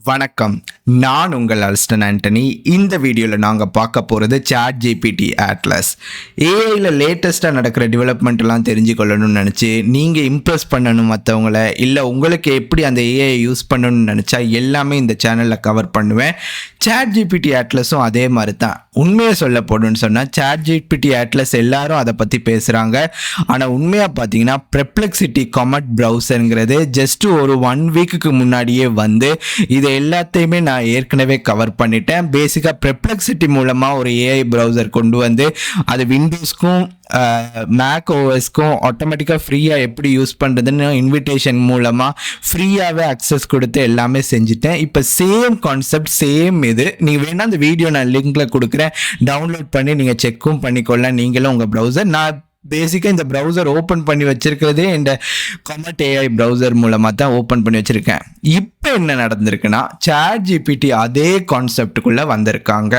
வணக்கம். நான் உங்கள் அல்ஸ்டன் ஆண்டனி. இந்த வீடியோவில் நாங்கள் பார்க்க போகிறது சாட் ஜிபிடி ஆட்லஸ் ஏஐயில் லேட்டஸ்ட்டாக நடக்கிற டெவலப்மெண்ட்லாம் தெரிஞ்சுக்கொள்ளணும்னு நினச்சி நீங்கள் இம்ப்ரெஸ் பண்ணணும் மற்றவங்கள இல்லை உங்களுக்கு எப்படி அந்த ஏஐ யூஸ் பண்ணணும்னு நினச்சா எல்லாமே இந்த சேனலில் கவர் பண்ணுவேன். சாட் ஜிபிடி ஆட்லஸும் அதே மாதிரி தான் உண்மையை சொல்ல போடணும்னு சொன்னால் சாட் ஜிபிடி ஆட்லஸ் எல்லாரும் அதை பற்றி பேசுகிறாங்க ஆனால் உண்மையாக பார்த்தீங்கன்னா ப்ரெப்ளெக்சிட்டி கமெண்ட் ப்ரௌசருங்கிறது ஜஸ்ட்டு ஒரு ஒன் வீக்குக்கு முன்னாடியே வந்து இது எல்லாத்தையுமே நான் ஏற்கனவே கவர் பண்ணிட்டேன். பேசிக்காக ப்ரெப்ளெக்சிட்டி மூலமாக ஒரு ஏஐ ப்ரௌசர் கொண்டு வந்து அது விண்டோஸ்க்கும் மேக் ஓஎஸ்க்கும் ஆட்டோமேட்டிக்காக ஃப்ரீயாக எப்படி யூஸ் பண்ணுறதுன்னு இன்விடேஷன் மூலமாக ஃப்ரீயாகவே அக்சஸ் கொடுத்து எல்லாமே செஞ்சுட்டேன். இப்போ சேம் கான்செப்ட் சேம் இது. நீங்கள் வேணால் அந்த வீடியோ நான் லிங்க்கில் கொடுக்குறேன். டவுன்லோட் பண்ணி நீங்கள் செக்கும் பண்ணிக்கொள்ளலாம். நீங்களும் உங்கள் ப்ரௌசர் நான் பேசிக்காக இந்த ப்ரௌசர் ஓப்பன் பண்ணி வச்சிருக்கிறதே இந்த கமெண்ட் ஏஐ ப்ரௌசர் மூலமாக தான் ஓப்பன் பண்ணி வச்சுருக்கேன். இப்போ என்ன நடந்திருக்குன்னா சேட் ஜிபிடி அதே கான்செப்டுக்குள்ளே வந்திருக்காங்க.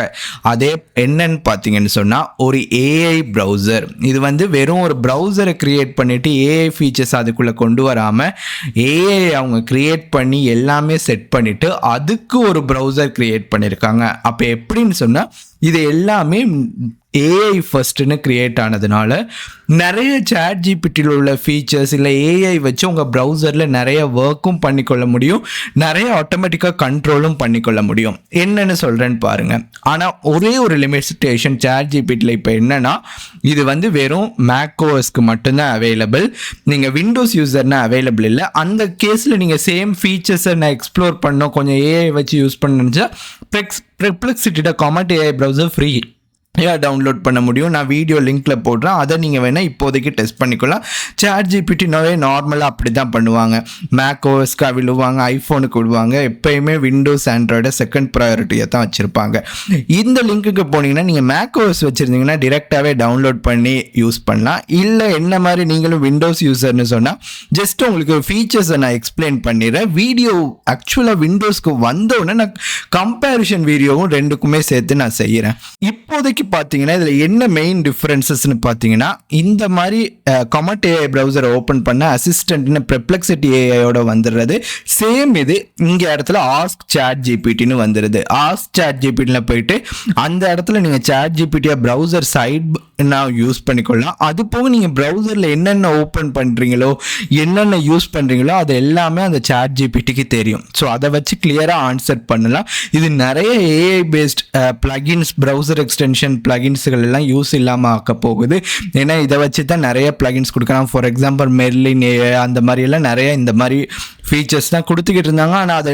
அதே என்னன்னு பார்த்தீங்கன்னு சொன்னால் ஒரு ஏஐ ப்ரௌசர் இது வந்து வெறும் ஒரு ப்ரௌசரை க்ரியேட் பண்ணிவிட்டு ஏஐ ஃபீச்சர்ஸ் அதுக்குள்ளே கொண்டு வராமல் ஏஐ அவங்க க்ரியேட் பண்ணி எல்லாமே செட் பண்ணிவிட்டு அதுக்கு ஒரு ப்ரௌசர் க்ரியேட் பண்ணியிருக்காங்க அப்போ எப்படின்னு சொன்னால் இது எல்லாமே ஏஐ ஃபர்ஸ்ட்னு கிரியேட் ஆனதுனால நிறைய சேட் ஜிபிடியில் உள்ள ஃபீச்சர்ஸ் இல்லை ஏஐ வச்சு உங்கள் ப்ரௌசரில் நிறைய ஒர்க்கும் பண்ணிக்கொள்ள முடியும். நிறைய ஆட்டோமேட்டிக்காக கண்ட்ரோலும் பண்ணிக்கொள்ள முடியும். என்னென்னு சொல்கிறேன்னு பாருங்கள் ஆனால் ஒரே ஒரு லிமிட்டேஷன் சேட் ஜிபிடியில் இப்போ என்னென்னா இது வந்து வெறும் மேக்கோஸ்க்கு மட்டும்தான் அவைலபிள் நீங்கள் விண்டோஸ் யூசர்னா அவைலபிள் இல்லை. அந்த கேஸில் நீங்கள் சேம் ஃபீச்சர்ஸை நான் எக்ஸ்ப்ளோர் பண்ணோம் கொஞ்சம் ஏஐ வச்சு யூஸ் பண்ணுச்சா ப்ரெக்ஸ் ப்ரெப்ளெக்சிட்டியோட Comet AI browser free download பண்ண முடியும்? நான் வீடியோ லிங்க்கில் போடுறேன். அதை நீங்கள் வேணால் இப்போதைக்கு டெஸ்ட் பண்ணிக்கலாம். சேட் ஜிபிடினாவே நார்மலாக அப்படி தான் பண்ணுவாங்க. மேக் விழுவாங்க ஐஃபோனுக்கு விடுவாங்க. எப்பயுமே விண்டோஸ் ஆண்ட்ராய்டை செகண்ட் ப்ரையாரிட்டியை தான் வச்சுருப்பாங்க. இந்த லிங்க்குக்கு போனீங்கன்னா நீங்கள் மேக் ஓஎஸ் வச்சுருந்தீங்கன்னா டிரெக்டாகவே டவுன்லோட் பண்ணி யூஸ் பண்ணலாம். இல்லை என்ன மாதிரி நீங்களும் விண்டோஸ் யூசர்னு சொன்னால் ஜஸ்ட் உங்களுக்கு ஃபீச்சர்ஸை நான் எக்ஸ்பிளைன் பண்ணிடுறேன். வீடியோ ஆக்சுவலாக விண்டோஸ்க்கு வந்தோடனே நான் கம்பேரிஷன் வீடியோவும் ரெண்டுக்குமே சேர்த்து நான் செய்கிறேன் இப்போதைக்கு பார்த்தீங்கன்னா இதில் என்ன மெயின் டிஃப்ரென்சஸ்னு பார்த்தீங்கன்னா இந்த மாதிரி கமெண்ட் ஏஐ ப்ரௌசரை ஓப்பன் பண்ண அசிஸ்டன்ட்னு ப்ரெப்ளெக்சிட்டி ஏஐயோட வந்துடுறது. சேம் இது இங்கே இடத்துல ஆஸ்க் சாட் ஜிபிடின்னு வந்துடுது. ஆஸ்க் சாட் ஜிபிடியில் போயிட்டு அந்த இடத்துல நீங்கள் சாட் ஜிபிடியை ப்ரௌசர் சைட் நான் யூஸ் பண்ணிக்கொள்ளலாம். அது போக நீங்கள் ப்ரௌசரில் என்னென்ன ஓப்பன் பண்ணுறீங்களோ என்னென்ன யூஸ் பண்ணுறீங்களோ அது எல்லாமே அந்த சாட் ஜிபிடிக்கு தெரியும். ஸோ அதை வச்சு கிளியராக ஆன்சர் பண்ணலாம். இது நிறைய AI based plugins browser extension பிளகின்ஸுகள் எல்லாம் யூஸ் இல்லாமல் ஆக்க போகுது. ஏன்னா இதை வச்சு தான் நிறைய பிளகின்ஸ் கொடுக்கலாம் ஃபார் எக்ஸாம்பிள் மெர்லின் அந்த மாதிரி எல்லாம் நிறைய இந்த மாதிரி ஃபீச்சர்ஸ் தான் கொடுத்துக்கிட்டு இருந்தாங்க. ஆனால் அதை